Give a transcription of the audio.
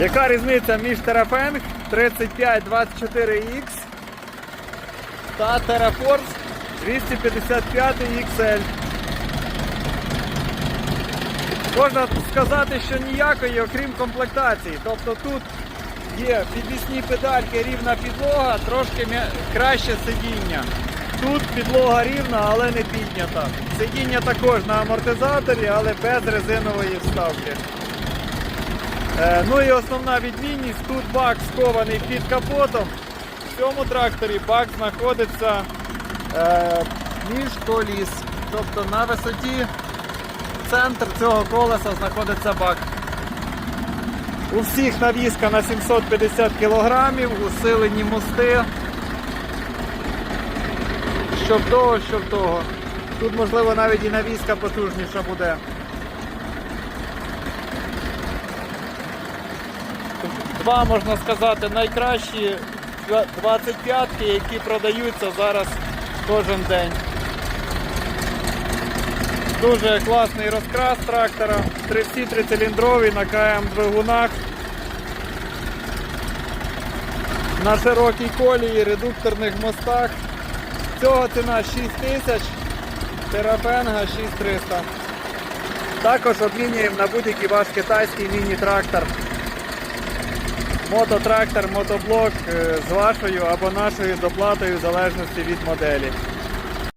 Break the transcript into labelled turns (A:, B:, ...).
A: Яка різниця між Terrafeng 3524X та TerraForce 255 XL? Можна сказати, що ніякої, окрім комплектації. Тобто тут є підвісні педальки, рівна підлога, трошки краще сидіння. Тут підлога рівна, але не піднята. Сидіння також на амортизаторі, але без резинової вставки. Е, ну і основна відмінність, тут бак скований під капотом. В цьому тракторі бак знаходиться е, між коліс. Тобто на висоті центр цього колеса знаходиться бак. У всіх навіска на 750 кг, усилені мости. Щоб того, щоб того. Тут можливо навіть і навіска потужніша буде. Два, можна сказати, найкращі 25-ки, які продаються зараз кожен день. Дуже класний розкрас трактора. Всі трициліндрові на КМ двигунах. На широкій колії, редукторних мостах. Цього ціна 6 тисяч, терапенга 6300. Також обмінюємо на будь-який ваш китайський міні-трактор. Мототрактор, мотоблок е, з вашою або нашою доплатою в залежності від моделі.